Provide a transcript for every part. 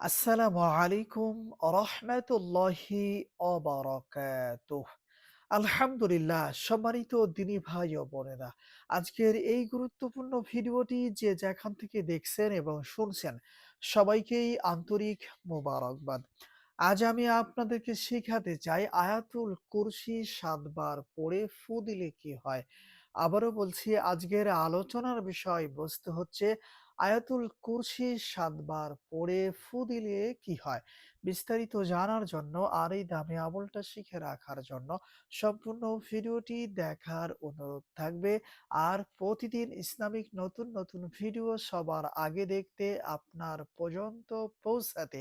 আসসালামু আলাইকুম রহমতুল্লাহি আলহামদুলিল্লাহ, সম্মানিত দিনী ভাই ও বোনেরা, আজকের এই গুরুত্বপূর্ণ ভিডিওটি যে যেখান থেকে দেখছেন এবং শুনছেন, সবাইকেই আন্তরিক মোবারকবাদ। আজ আমি আপনাদেরকে শেখাতে চাই আয়াতুল কুরসি সাতবার পড়ে ফু দিলে কি হয়। আবারও বলছি, আজকের আলোচনার বিষয় বস্তু হচ্ছে আয়াতুল কুরসি সাতবার পড়ে ফু দিলে কি হয়? বিস্তারিত জানার জন্য আর এই দামি আমলটা শিখে রাখার জন্য সম্পূর্ণ ভিডিওটি দেখার অনুরোধ থাকবে। আর প্রতিদিন ইসলামিক নতুন নতুন ভিডিও সবার আগে দেখতে আপনার পর্যন্ত পৌঁছাতে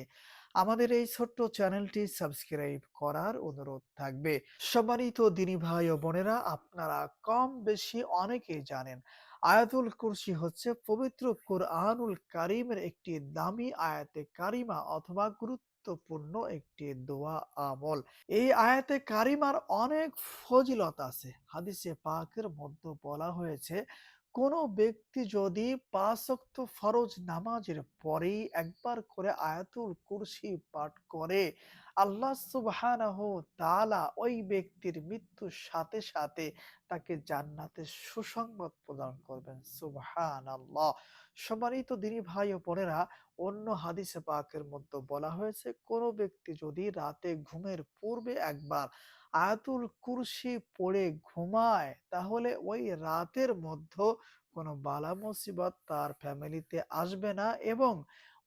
আমাদের এই ছোট্ট চ্যানেলটি সাবস্ক্রাইব করার অনুরোধ থাকবে। সম্মানিত দিনী ভাই ও বোনেরা, আপনারা কম বেশি অনেকেই জানেন আয়াতুল কুরসি হচ্ছে পবিত্র কোরআনুল কারিমের একটি দামি আয়াতে কারিমা অথবা গুরুত্বপূর্ণ একটি দোয়া আমল। এই আয়াতে কারিমার অনেক ফজিলত আছে। হাদিসে পাকের মধ্যে বলা হয়েছে, কোনো ব্যক্তি যদি পাঁচ ওয়াক্ত ফরজ নামাজের পরেই একবার করে আয়াতুল কুরসি পাঠ করে আল্লাহ সুবহানাহু ওই ব্যক্তির মৃত্যুর সাথে সাথে তাকে জান্নাতের সুসংবাদ প্রদান করবেন। সুবহানাল্লাহ। সম্মানিত দিনী ভাই ও বোনেরা, অন্য হাদিসে পাকের মধ্যে বলা হয়েছে, কোনো ব্যক্তি যদি রাতে ঘুমের পূর্বে একবার আয়াতুল কুরসি পড়ে ঘুমায়, তাহলে ওই রাতের মধ্যে কোনো বালা মুসিবত তার ফ্যামিলিতে আসবে না এবং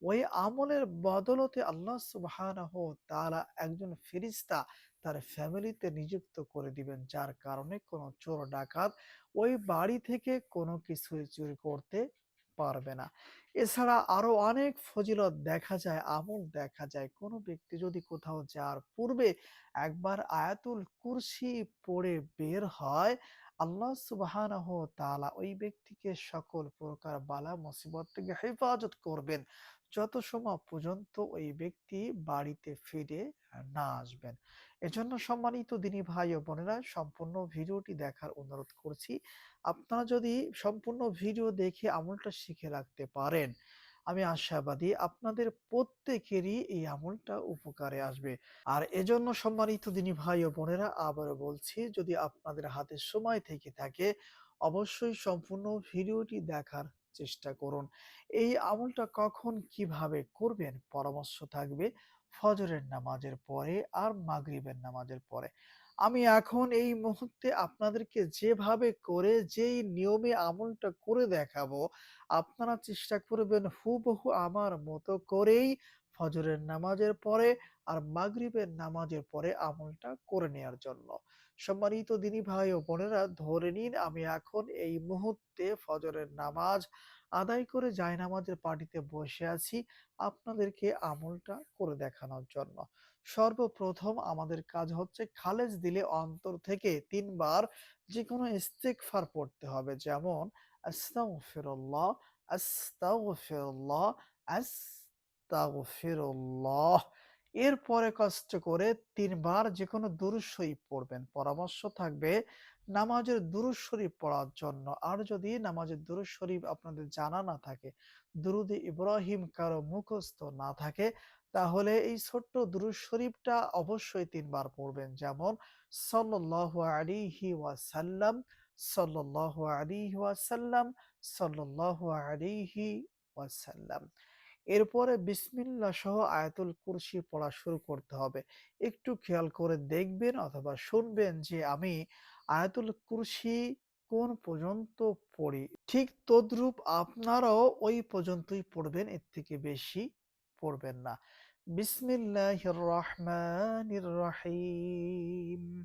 ওই আমলের বদলতে আল্লাহ সুবহানাহু তাআলা একজন ফেরেশতা তার ফ্যামিলিতে নিযুক্ত করে দিবেন। যার কারণে কোনো চোর ডাকাত ওই বাড়ি থেকে কোনো কিছুই চুরি করতে পারবে না। এছাড়া আরও অনেক ফজিলত দেখা যায়, আমল দেখা যায়। কোনো ব্যক্তি যদি কোথাও যাওয়ার পূর্বে একবার আয়াতুল কুরসি পড়ে বের হয়, আল্লাহ সুবহানাহু তাআলা ওই ব্যক্তিকে সকল প্রকার বালা মুসিবত থেকে হেফাজত করবেন। যত সময় পর্যন্ত ওই ব্যক্তি বাড়িতে ফিরে না আসবেন। এজন্য সম্মানিত দিনই ভাই ও বোনেরা, সম্পূর্ণ ভিডিওটি দেখার অনুরোধ করছি, আপনারা যদি সম্পূর্ণ ভিডিও দেখে আমলটা শিখে রাখতে পারেন, আমি আশাবাদী আপনাদের প্রত্যেকেরই এই আমলটা উপকারে আসবে। আর এজন্য সম্মানিত দিনী ভাই ও বোনেরা, আবারও বলছি, যদি আপনাদের হাতে সময় থেকে থাকে, অবশ্যই সম্পূর্ণ ভিডিওটি দেখার চেষ্টা করুন। এই আমলটা কখন কীভাবে করবেন? পরামর্শ থাকবে ফজরের নামাজের পরে আর মাগরিবের নামাজের পরে। আমি এখন এই মুহূর্তে আপনাদেরকে যেভাবে করে যেই নিয়মে আমলটা করে দেখাবো, আপনারা চেষ্টা করবেন হুবহু আমার মতো করেই ফজরের নামাজের পরে আর মাগরিবের নামাজের পরে আমলটা করে নেয়ার জন্য। সম্মানিত দিনী ভাই ও বোনেরা ধরে নিন আমি এখন এই মুহূর্তে ফজরের নামাজ আদায় করে জায়নামাজের পার্টিতে বসে আছি আপনাদেরকে আমলটা করে দেখানোর জন্য। সর্বপ্রথম আমাদের কাজ হচ্ছে খালেজ দিলে অন্তর থেকে ৩ বার যেকোনো ইস্তেগফার পড়তে হবে। যেমন আস্তাগফিরুল্লাহ, আস্তাগফিরুল্লাহ, এরপরে কষ্ট করে ৩ বার যেকোনো দুরূদ শরীফ পড়বেন। পরামর্শ থাকবে নামাজের দুরূদ শরীফ পড়ার জন্য। আর যদি নামাজের দুরূদ শরীফ আপনাদের জানা না থাকে, দুরুদে ইব্রাহিম কারও মুখস্থ না থাকে, তাহলে এই ছোট্ট দুরূদ শরীফটা অবশ্যই তিনবার পড়বেন। যেমন সাল্লাল্লাহু আলাইহি ওয়াসাল্লাম, সাল্লাল্লাহু আলাইহি ওয়াসাল্লাম, সাল্লাল্লাহু আলাইহি ওয়াসাল্লাম। এরপরে বিসমিল্লা সহ আয়াতুল কুরসি পড়া শুরু করতে হবে। একটু খেয়াল করে দেখবেন অথবা শুনবেন যে আমি আয়াতুল কুরসি কোন পর্যন্ত পড়ি। ঠিক তদ্রূপ আপনারাও ওই পর্যন্তই পড়বেন, এর থেকে বেশি পড়বেন না। বিসমিল্লাহির রহমানির রহিম।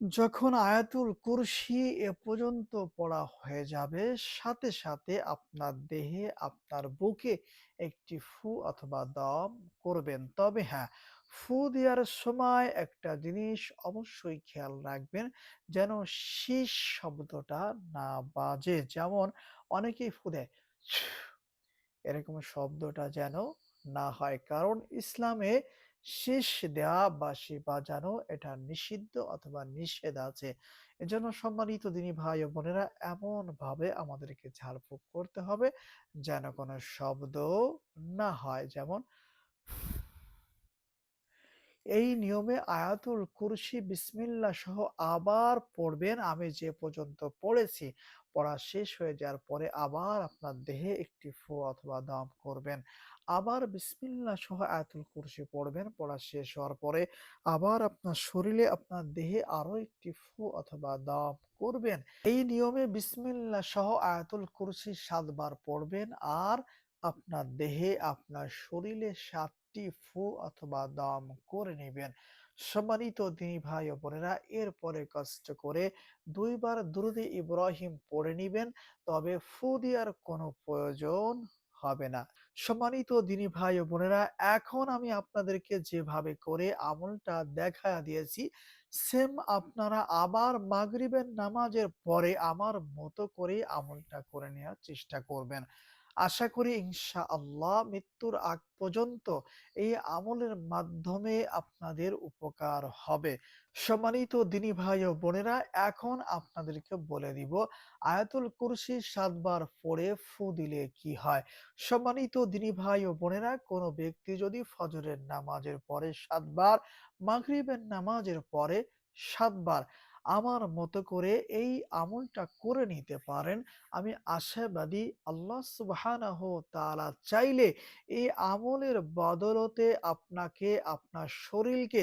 যখন আয়াতুল কুরসি এ পর্যন্ত পড়া হয়ে যাবে, সাথে সাথে আপনার দেহে, আপনার বুকে একটি ফু অথবা দম করবেন। তবে হ্যাঁ ফু দেওয়ার সময় একটা জিনিস অবশ্যই খেয়াল রাখবেন যেন শীষ শব্দটা না বাজে। যেমন অনেকেই ফু দেয় এরকম শব্দটা যেন না হয়। কারণ ইসলামে শীষ দেওয়া বা সে বাজানো এটা নিষিদ্ধ অথবা নিষেধ আছে। এজন্য সম্মানিত দিনী ভাই ও বোনেরা এমন ভাবে আমাদেরকে ঝাড়ফুঁক করতে হবে যেন কোনো শব্দ না হয়। যেমন, এই নিয়মে আয়াতুল কুরসি বিসমিল্লাহ সহ আবার পড়বেন। আমি যে পর্যন্ত পড়েছি, পড়া শেষ হয়ে যাওয়ার পরে আবার আপনার দেহে একটি ফু অথবা দম করবেন। আবার বিসমিল্লাহ সহ আয়াতুল কুরসি পড়বেন। পড়া শেষ হওয়ার পরে আবার আপনার শরীরে আপনার দেহে আরও একটি ফু অথবা দম করবেন। এই নিয়মে বিসমিল্লাহ সহ আয়াতুল কুরসি সাতবার পড়বেন। আর আপনার দেহে আপনার শরীরে সাতটি ফু অথবা দম করে নেবেন। সম্মানিত দিনী ভাই ও বোনেরা, এরপরে কষ্ট করে দুইবার দুরুদে ইব্রাহিম পড়ে নিবেন, তবে ফু দেওয়ার কোনো প্রয়োজন হবে না। সম্মানিত দিনী ভাই ও বোনেরা, এখন আমি আপনাদেরকে যেভাবে করে আমলটা দেখা দিয়েছি সেম আপনারা আবার মাগরিবের নামাজের পরে আমার মতো করে আমলটা করে নেওয়ার চেষ্টা করবেন। আশা করি ইনশাআল্লাহ মৃত্যুর আগ পর্যন্ত এই আমলের মাধ্যমে আপনাদের উপকার হবে। সম্মানিত দিনী ভাই ও বোনেরা এখন আপনাদেরকে বলে দিব আয়াতুল কুরসি ৭ বার পড়ে ফু দিলে কি হয়? সম্মানিত দিনী ভাই ও বোনেরা কোন ব্যক্তি যদি ফজরের নামাজের পরে ৭ বার, মাগরিবের নামাজের পরে ৭ বার আমার মতো করে এই আমলটা করে নিতে পারেন। আমি আশাবাদী আল্লাহ সুবাহ তারা চাইলে এই আমলের বদলতে আপনাকে আপনার শরীরকে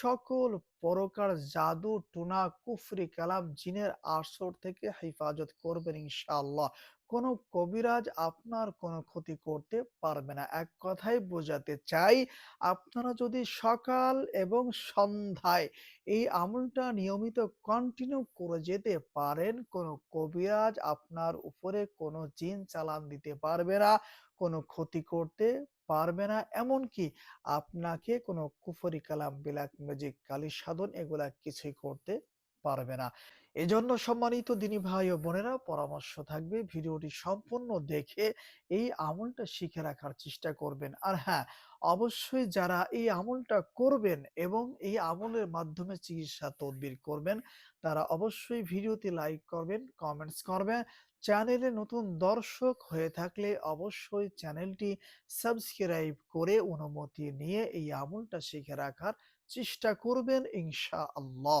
সকল পরকার জাদু, টুনা কুফরি কালাম, জিনের আসর থেকে হেফাজত করবেন ইনশাআল্লাহ। কোন কবিরাজ আপনার কোনো ক্ষতি করতে পারবে না। এক কথায় বোঝাতে চাই, আপনারা যদি সকাল এবং সন্ধ্যায় এই আমলটা নিয়মিত কন্টিনিউ করে যেতে পারেন, কোনো কবিরাজ আপনার উপরে কোনো জিন চালান দিতে পারবে না, কোনো ক্ষতি করতে পারবে না। এমনকি আপনাকে কোনো কুফরি কালাম, ব্ল্যাক ম্যাজিক, কালী সাধন এগুলা কিছুই করতে পারবে না। এজন্য সম্মানিত দিনী ভাই ও বোনেরা পরামর্শ থাকবে ভিডিওটি সম্পূর্ণ দেখে এই আমলটা শিখে রাখার চেষ্টা করবেন। আর হ্যাঁ, অবশ্যই যারা এই আমলটা করবেন এবং এই আমলের মাধ্যমে চিকিৎসা তদবির করবেন, তারা অবশ্যই ভিডিওতে লাইক করবেন, কমেন্টস করবেন। চ্যানেলে নতুন দর্শক হয়ে থাকলে অবশ্যই চ্যানেলটি সাবস্ক্রাইব করে অনুমতি নিয়ে এই আমলটা শিখে রাখার চেষ্টা করবেন ইনশাআল্লাহ।